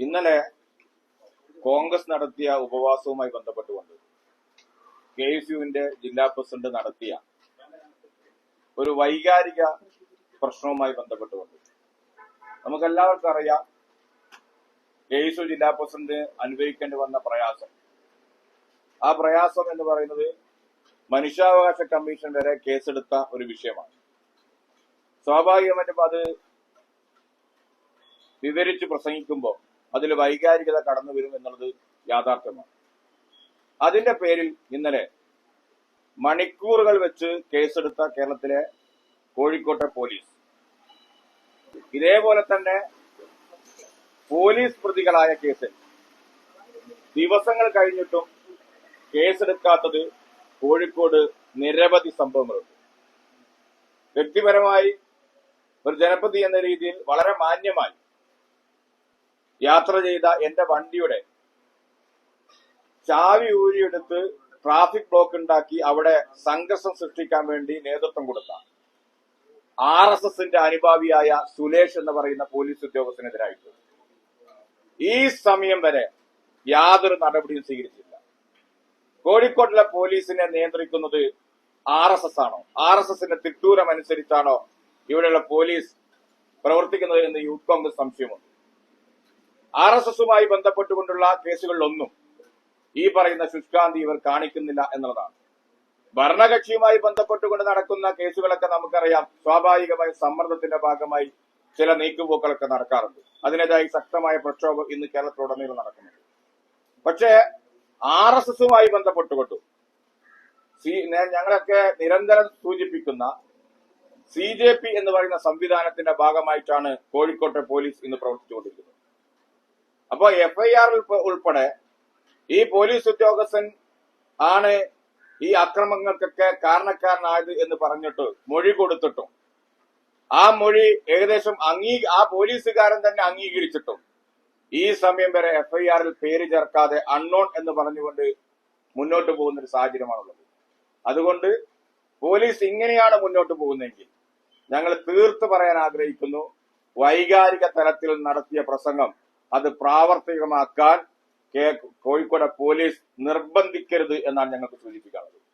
ഇന്നലെ കോൺഗ്രസ് നടത്തിയ ഉപവാസവുമായി ബന്ധപ്പെട്ടുകൊണ്ട് കെ എസ് യുവിന്റെ ജില്ലാ പ്രസിഡന്റ് നടത്തിയ ഒരു വൈകാരിക പ്രശ്നവുമായി ബന്ധപ്പെട്ടുകൊണ്ട് നമുക്കെല്ലാവർക്കും അറിയാം കെ എസ് യു ജില്ലാ പ്രസിഡന്റ് അനുഭവിക്കേണ്ടി വന്ന പ്രയാസം. ആ പ്രയാസം എന്ന് പറയുന്നത് മനുഷ്യാവകാശ കമ്മീഷൻ വരെ കേസെടുത്ത ഒരു വിഷയമാണ്. സ്വാഭാവികമായിട്ടും അത് വിവരിച്ച് പ്രസംഗിക്കുമ്പോൾ അതിൽ വൈകാരികത കടന്നു വരും എന്നുള്ളത് യാഥാർത്ഥ്യമാണ്. അതിന്റെ പേരിൽ ഇന്നലെ മണിക്കൂറുകൾ വെച്ച് കേസെടുത്ത കേരളത്തിലെ കോഴിക്കോട്ടെ പോലീസ് ഇതേപോലെ തന്നെ പോലീസ് പ്രതികളായ കേസിൽ ദിവസങ്ങൾ കഴിഞ്ഞിട്ടും കേസെടുക്കാത്തത് കോഴിക്കോട് നിരവധി സംഭവങ്ങളുണ്ട്. വ്യക്തിപരമായി ഒരു ജനപ്രതി എന്ന രീതിയിൽ വളരെ മാന്യമായി യാത്ര ചെയ്ത എന്റെ വണ്ടിയുടെ ചാവി ഊരിയെടുത്ത് ട്രാഫിക് ബ്ലോക്ക് ഉണ്ടാക്കി അവിടെ സംഘർഷം സൃഷ്ടിക്കാൻ വേണ്ടി നേതൃത്വം കൊടുത്ത ആർ എസ് എസിന്റെ അനുഭാവിയായ സുലേഷ് എന്ന് പറയുന്ന പോലീസ് ഉദ്യോഗസ്ഥനെതിരായിട്ട്. ഈ സമയം വരെ യാതൊരു നടപടിയും സ്വീകരിച്ചില്ല. കോഴിക്കോട്ടിലെ പോലീസിനെ നിയന്ത്രിക്കുന്നത് ആർ എസ് എസ് ആണോ? ആർ എസ് എസിന്റെ തിട്ടൂരം അനുസരിച്ചാണോ ഇവിടെയുള്ള പോലീസ് പ്രവർത്തിക്കുന്നത് എന്ന് യൂത്ത് കോൺഗ്രസ് സംശയമുണ്ട്. ആർ എസ് എസുമായി ബന്ധപ്പെട്ടുകൊണ്ടുള്ള കേസുകളിലൊന്നും ഈ പറയുന്ന ശുഷ്കാന്തി ഇവർ കാണിക്കുന്നില്ല എന്നുള്ളതാണ്. ഭരണകക്ഷിയുമായി ബന്ധപ്പെട്ടുകൊണ്ട് നടക്കുന്ന കേസുകളൊക്കെ നമുക്കറിയാം. സ്വാഭാവികമായി സമ്മർദ്ദത്തിന്റെ ഭാഗമായി ചില നീക്കുപോക്കളൊക്കെ നടക്കാറുണ്ട്. അതിനെതിരായി ശക്തമായ പ്രക്ഷോഭം ഇന്ന് കേരളത്തിലുടനീളം നടക്കുന്നുണ്ട്. പക്ഷേ ആർ എസ് എസുമായി ബന്ധപ്പെട്ടുകൊണ്ട് സി ഞങ്ങളൊക്കെ നിരന്തരം സൂചിപ്പിക്കുന്ന സി ജെ പി എന്ന് പറയുന്ന സംവിധാനത്തിന്റെ ഭാഗമായിട്ടാണ് കോഴിക്കോട്ടെ പോലീസ് ഇന്ന് പ്രവർത്തിച്ചുകൊണ്ടിരിക്കുന്നത്. അപ്പോ എഫ്ഐആറിൽ ഉൾപ്പെടെ ഈ പോലീസ് ഉദ്യോഗസ്ഥൻ ആണ് ഈ അക്രമങ്ങൾക്കൊക്കെ കാരണക്കാരനായത് എന്ന് പറഞ്ഞിട്ട് മൊഴി കൊടുത്തിട്ടും. ആ മൊഴി ഏകദേശം അംഗീ ആ പോലീസുകാരൻ തന്നെ അംഗീകരിച്ചിട്ടും. ഈ സമയം വരെ എഫ്ഐആറിൽ പേര് ചേർക്കാതെ അൺനോൺ എന്ന് പറഞ്ഞുകൊണ്ട് മുന്നോട്ട് പോകുന്ന ഒരു സാഹചര്യമാണുള്ളത്. അതുകൊണ്ട് പോലീസ് ഇങ്ങനെയാണ് മുന്നോട്ട് പോകുന്നതെങ്കിൽ ഞങ്ങൾ തീർത്ത് പറയാൻ ആഗ്രഹിക്കുന്നു. വൈകാരിക തലത്തിൽ നടത്തിയ പ്രസംഗം അത് പ്രാവർത്തികമാക്കാൻ കോഴിക്കോട് പോലീസ് നിർബന്ധിക്കരുത് എന്നാണ് ഞങ്ങൾക്ക് സൂചിപ്പിക്കാനുള്ളത്.